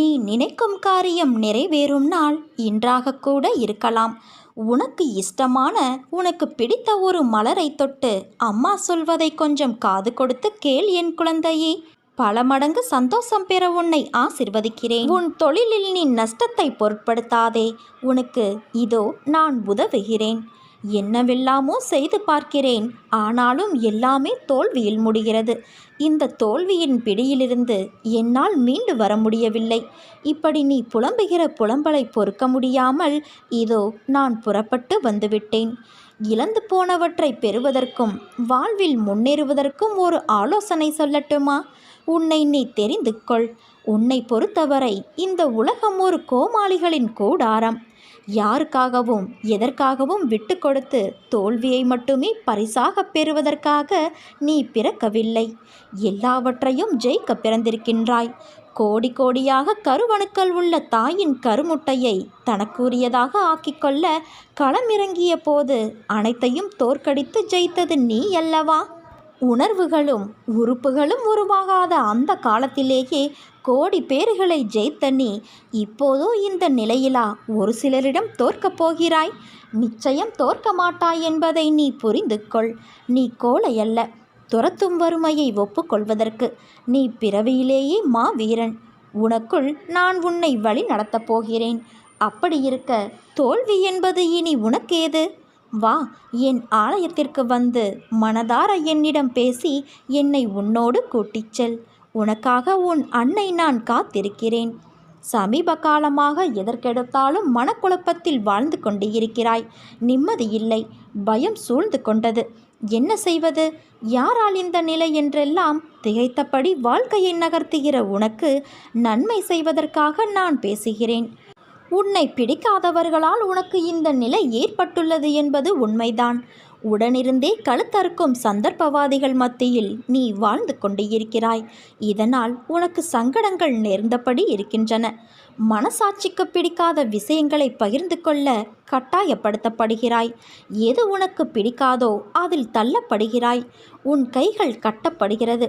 நீ நினைக்கும் காரியம் நிறைவேறும் நாள் இன்றாக கூட இருக்கலாம். உனக்கு இஷ்டமான உனக்கு பிடித்த ஒரு மலரை தொட்டு அம்மா சொல்வதை கொஞ்சம் காது கொடுத்து கேள் என் குழந்தையே. பல மடங்கு சந்தோஷம் பெற உன்னை ஆசிர்வதிக்கிறேன். உன் தொழிலில் நீ நஷ்டத்தை பொருட்படுத்தாதே. உனக்கு இதோ நான் உதவுகிறேன். என்னவெல்லாமோ செய்து பார்க்கிறேன். ஆனாலும் எல்லாமே தோல்வியில் முடிகிறது. இந்த தோல்வியின் பிடியிலிருந்து என்னால் மீண்டு வர முடியவில்லை. இப்படி நீ புலம்புகிற புலம்பலை பொறுக்க முடியாமல் இதோ நான் புறப்பட்டு வந்துவிட்டேன். இழந்து போனவற்றை பெறுவதற்கும் வாழ்வில் முன்னேறுவதற்கும் ஒரு ஆலோசனை சொல்லட்டுமா? உன்னை நீ தெரிந்து கொள். உன்னை பொறுத்தவரை இந்த உலகம் ஒரு கோமாளிகளின் கூடாரம். யாருக்காகவும் எதற்காகவும் விட்டு கொடுத்து தோல்வியை மட்டுமே பரிசாக பெறுவதற்காக நீ பிறக்கவில்லை. எல்லாவற்றையும் ஜெயிக்க பிறந்திருக்கின்றாய். கோடி கோடியாக கருவணுக்கள் உள்ள தாயின் கருமுட்டையை தனக்குரியதாக ஆக்கிக்கொள்ள களமிறங்கிய போது அனைத்தையும் தோற்கடித்து ஜெயித்தது நீ அல்லவா உணர்வுகளும் உறுப்புகளும் உருவாகாத அந்த காலத்திலேயே கோடி பேர்களை ஜெயித்த நீ இப்போதோ இந்த நிலையிலா ஒரு சிலரிடம் தோற்கப் போகிறாய்? நிச்சயம் தோற்க மாட்டாய் என்பதை நீ புரிந்து கொள் நீ கோழையல்ல. துரத்தும் வறுமையை ஒப்புக்கொள்வதற்கு நீ பிறவியிலேயே மா வீரன் உனக்குள் நான் உன்னை வழி நடத்தப் போகிறேன். அப்படி இருக்க தோல்வி என்பது இனி உனக்கேது? வா என் ஆலயத்திற்கு வந்து மனதார என்னிடம் பேசி என்னை உன்னோடு கூட்டிச் செல். உனக்காக உன் அன்னை நான் காத்திருக்கிறேன். சமீப காலமாக எதற்கெடுத்தாலும் மனக்குழப்பத்தில் வாழ்ந்து கொண்டு இருக்கிறாய் நிம்மதியில்லை பயம் சூழ்ந்து கொண்டது. என்ன செய்வது? யாரால் இந்த நிலை என்றெல்லாம் திகைத்தபடி வாழ்க்கையை நகர்த்துகிற உனக்கு நன்மை செய்வதற்காக நான் பேசுகிறேன். உன்னை பிடிக்காதவர்களால் உனக்கு இந்த நிலை ஏற்பட்டுள்ளது என்பது உண்மைதான். உடனிருந்தே கழுத்தறுக்கும் சந்தர்ப்பவாதிகள் மத்தியில் நீ வாழ்ந்து கொண்டு இருக்கிறாய் இதனால் உனக்கு சங்கடங்கள் நேர்ந்தபடி இருக்கின்றன. மனசாட்சிக்கு பிடிக்காத விஷயங்களை பகிர்ந்து கொள்ள கட்டாயப்படுத்தப்படுகிறாய். எது உனக்கு பிடிக்காதோ அதில் தள்ளப்படுகிறாய். உன் கைகள் கட்டப்படுகிறது.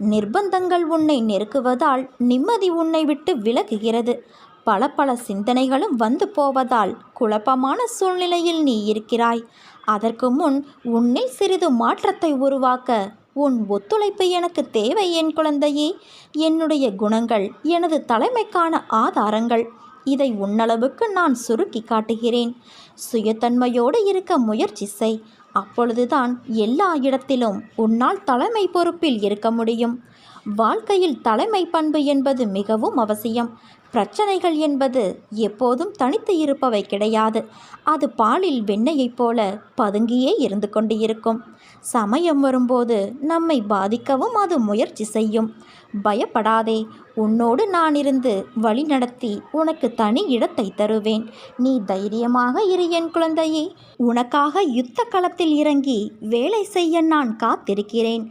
நிர்பந்தங்கள் உன்னை நெருக்குவதால் நிம்மதி உன்னை விட்டு விலகுகிறது. பல பல சிந்தனைகளும் வந்து போவதால் குழப்பமான சூழ்நிலையில் நீ இருக்கிறாய். அதற்கு முன் உன்னில் சிறிது மாற்றத்தை உருவாக்க உன் ஒத்துழைப்பு எனக்கு தேவை என் குழந்தையே. என்னுடைய குணங்கள் எனது தலைமைக்கான ஆதாரங்கள் இதை உன்னளவுக்கு நான் சுருக்கி காட்டுகிறேன். சுயத்தன்மையோடு இருக்க முயற்சி செய். அப்பொழுதுதான் எல்லா இடத்திலும் உன்னால் தலைமை பொறுப்பில் இருக்க முடியும். வாழ்க்கையில் தலைமை பண்பு என்பது மிகவும் அவசியம். பிரச்சனைகள் என்பது எப்போதும் தனித்து இருப்பவை கிடையாது. அது பாலில் வெண்ணெயைப் போல பதுங்கியே இருந்து கொண்டு இருக்கும் சமயம் வரும்போது நம்மை பாதிக்கவும் அது முயற்சி செய்யும். பயப்படாதே. உன்னோடு நான் இருந்து வழி நடத்தி உனக்கு தனி இடத்தை தருவேன். நீ தைரியமாக இரு என் குழந்தையே. உனக்காக யுத்த களத்தில் இறங்கி வேலை செய்ய நான் காத்திருக்கிறேன்.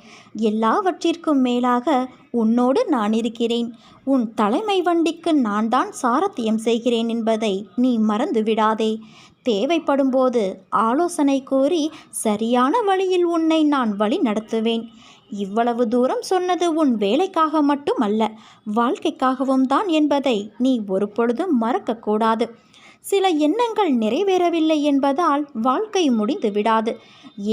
எல்லாவற்றிற்கும் மேலாக உன்னோடு நான் இருக்கிறேன் உன் தலைமை வண்டிக்கு நான் தான் சாரத்தியம் செய்கிறேன் என்பதை நீ மறந்து விடாதே. தேவைப்படும்போது ஆலோசனை கூறி சரியான வழியில் உன்னை நான் வழி நடத்துவேன். இவ்வளவு தூரம் சொன்னது உன் வேலைக்காக மட்டுமல்ல வாழ்க்கைக்காகவும் தான் என்பதை நீ ஒரு பொழுதும் மறக்கக்கூடாது. சில எண்ணங்கள் நிறைவேறவில்லை என்பதால் வாழ்க்கை முடிந்து விடாது.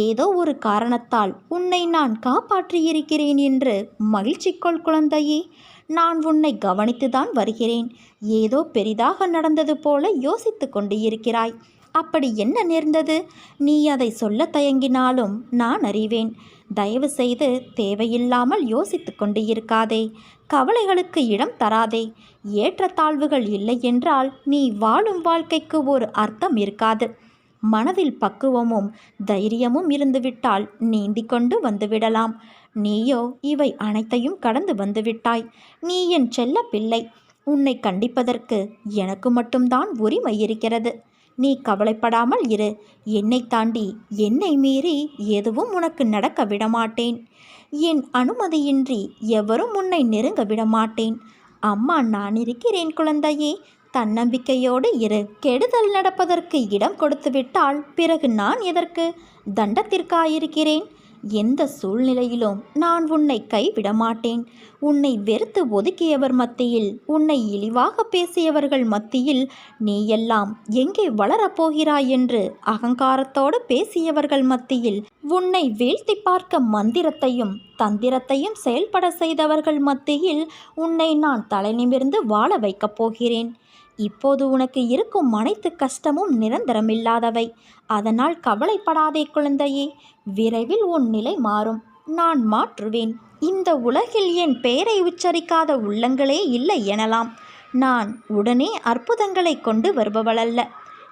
ஏதோ ஒரு காரணத்தால் உன்னை நான் காப்பாற்றியிருக்கிறேன் என்று மகிழ்ச்சிக்கொள் குழந்தையே. நான் உன்னை கவனித்துதான் வருகிறேன். ஏதோ பெரிதாக நடந்தது போல யோசித்து கொண்டு இருக்கிறாய் அப்படி என்ன நேர்ந்தது? நீ அதை சொல்ல தயங்கினாலும் நான் அறிவேன். தயவு செய்து தேவையில்லாமல் யோசித்து கொண்டு இருக்காதே. கவலைகளுக்கு இடம் தராதே. ஏற்றத்தாழ்வுகள் இல்லை என்றால் நீ வாழும் வாழ்க்கைக்கு ஒரு அர்த்தம் இருக்காது. மனதில் பக்குவமும் தைரியமும் இருந்துவிட்டால் நீந்தி கொண்டு வந்துவிடலாம். நீயோ இவை அனைத்தையும் கடந்து வந்துவிட்டாய். நீ என் செல்ல பிள்ளை உன்னை கண்டிப்பதற்கு எனக்கு மட்டும்தான் உரிமை இருக்கிறது. நீ கவலைப்படாமல் இரு. என்னை தாண்டி என்னை மீறி எதுவும் உனக்கு நடக்க விடமாட்டேன். என் அனுமதியின்றி எவரும் உன்னை நெருங்க விடமாட்டேன். அம்மா நான் இருக்கிறேன் குழந்தையே. தன்னம்பிக்கையோடு இரு. கெடுதல் நடப்பதற்கு இடம் கொடுத்துவிட்டால் பிறகு நான் எதற்கு தண்டத்திற்காயிருக்கிறேன்? எந்த சூழ்நிலையிலும் நான் உன்னை கைவிட மாட்டேன் உன்னை வெறுத்து ஒதுக்கியவர் மத்தியில் உன்னை இழிவாக பேசியவர்கள் மத்தியில் நீ எல்லாம் எங்கே வளரப்போகிறாய் என்று அகங்காரத்தோடு பேசியவர்கள் மத்தியில் உன்னை வீழ்த்தி பார்க்க மந்திரத்தையும் தந்திரத்தையும் செயல்பட செய்தவர்கள் மத்தியில் உன்னை நான் தலைநிமிர்ந்து வாழ வைக்கப் போகிறேன். இப்போது உனக்கு இருக்கும் அனைத்து கஷ்டமும் நிரந்தரமில்லாதவை. அதனால் கவலைப்படாதே குழந்தையே. விரைவில் உன் நிலை மாறும். நான் மாற்றுவேன். இந்த உலகில் என் பெயரை உச்சரிக்காத உள்ளங்களே இல்லை எனலாம். நான் உடனே அற்புதங்களை கொண்டு வருபவளல்ல.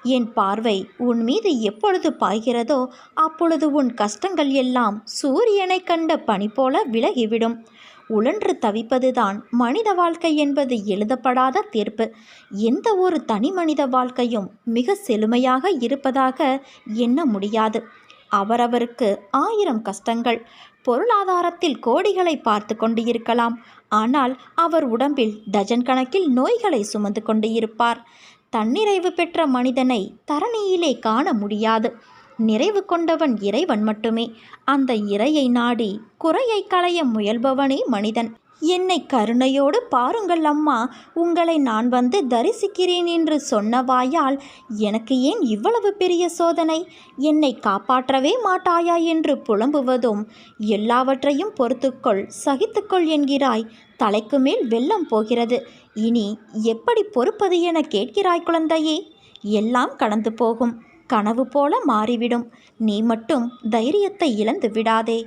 என் பார்வை உன் மீது எப்பொழுது பாய்கிறதோ அப்பொழுது உன் கஷ்டங்கள் எல்லாம் சூரியனை கண்ட பனி போல விலகிவிடும். உழன்று தவிப்பதுதான் மனித வாழ்க்கை என்பது எழுதப்படாத தீர்ப்பு. எந்த ஒரு தனி மனித வாழ்க்கையும் மிக செழுமையாக இருப்பதாக எண்ண முடியாது. அவரவருக்கு ஆயிரம் கஷ்டங்கள் பொருளாதாரத்தில் கோடிகளை பார்த்து கொண்டு இருக்கலாம். ஆனால் அவர் உடம்பில் டஜன் கணக்கில் நோய்களை சுமந்து கொண்டு இருப்பார். தன்னிறைவு பெற்ற மனிதனை தரணியிலே காண முடியாது. நிறைவு கொண்டவன் இறைவன் மட்டுமே. அந்த இறையை நாடி குறையை களைய முயல்பவனே மனிதன். என்னை கருணையோடு பாருங்கள் அம்மா உங்களை நான் வந்து தரிசிக்கிறேன் என்று சொன்னவாயால் எனக்கு ஏன் இவ்வளவு பெரிய சோதனை? என்னை காப்பாற்றவே மாட்டாயா என்று புலம்புவதும் எல்லாவற்றையும் பொறுத்துக்கொள் சகித்துக்கொள் என்கிறாய். தலைக்கு மேல் வெள்ளம் போகிறது. இனி எப்படி பொறுப்பது என கேட்கிறாய் குழந்தையே? எல்லாம் கடந்து போகும். கனவு போல மாறிவிடும். நீ மட்டும் தைரியத்தை இழந்து விடாதே.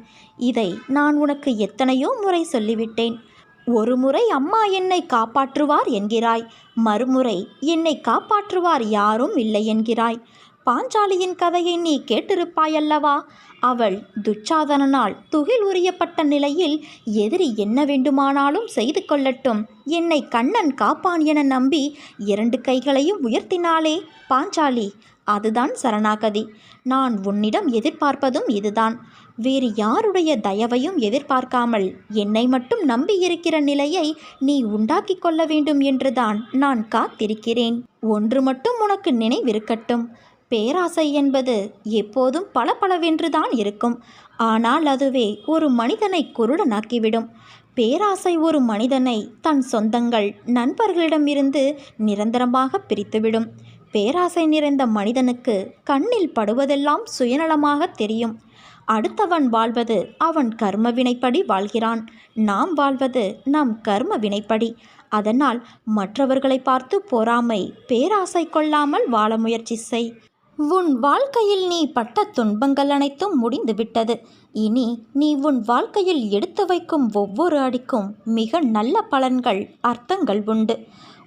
இதை நான் உனக்கு எத்தனையோ முறை சொல்லிவிட்டேன். ஒரு முறை அம்மா என்னை காப்பாற்றுவார் என்கிறாய். மறுமுறை என்னை காப்பாற்றுவார் யாரும் இல்லை என்கிறாய். பாஞ்சாலியின் கதையை நீ கேட்டிருப்பாயல்லவா? அவள் துச்சாதனனால் துகில் உரியப்பட்ட நிலையில் எதிரி என்ன வேண்டுமானாலும் செய்து கொள்ளட்டும். என்னை கண்ணன் காப்பான் என நம்பி இரண்டு கைகளையும் உயர்த்தினாளே பாஞ்சாலி. அதுதான் சரணாகதி. நான் உன்னிடம் எதிர்பார்ப்பதும் இதுதான். வேறு யாருடைய தயவையும் எதிர்பார்க்காமல் என்னை மட்டும் நம்பியிருக்கிற நிலையை நீ உண்டாக்கி கொள்ள வேண்டும் என்றுதான் நான் காத்திருக்கிறேன். ஒன்று மட்டும் உனக்கு நினைவிருக்கட்டும். பேராசை என்பது எப்போதும் பளபளவென்றுதான் இருக்கும். ஆனால் அதுவே ஒரு மனிதனை குருடனாக்கிவிடும். பேராசை ஒரு மனிதனை தன் சொந்தங்கள் நண்பர்களிடமிருந்து நிரந்தரமாக பிரித்துவிடும். பேராசை நிறைந்த மனிதனுக்கு கண்ணில் படுவதெல்லாம் சுயநலமாக தெரியும். அடுத்தவன் வாழ்வது அவன் கர்ம வினைப்படி வாழ்கிறான். நாம் வாழ்வது நம் கர்ம வினைப்படி அதனால் மற்றவர்களை பார்த்து பொறாமை பேராசை கொள்ளாமல் வாழ முயற்சி செய். உன் வாழ்க்கையில் நீ பட்ட துன்பங்கள் அனைத்தும் முடிந்துவிட்டது. இனி நீ உன் வாழ்க்கையில் எடுத்து வைக்கும் ஒவ்வொரு அடிக்கும் மிக நல்ல பலன்கள் அர்த்தங்கள் உண்டு.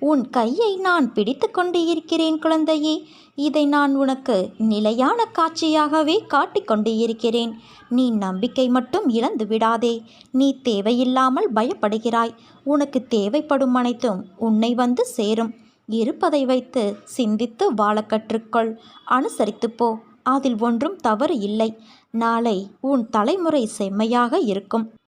உன் கையை நான் பிடித்து கொண்டு இருக்கிறேன் குழந்தையே. இதை நான் உனக்கு நிலையான காட்சியாகவே காட்டிக் கொண்டு இருக்கிறேன். நீ நம்பிக்கை மட்டும் இழந்து விடாதே. நீ தேவையில்லாமல் பயப்படுகிறாய். உனக்கு தேவைப்படும் அனைத்தும் உன்னை வந்து சேரும். இருப்பதை வைத்து சிந்தித்து வாழ கற்றுக்கொள். அனுசரித்து போ. அதில் ஒன்றும் தவறு இல்லை. நாளை உன் தலைமுறை செம்மையாக இருக்கும்.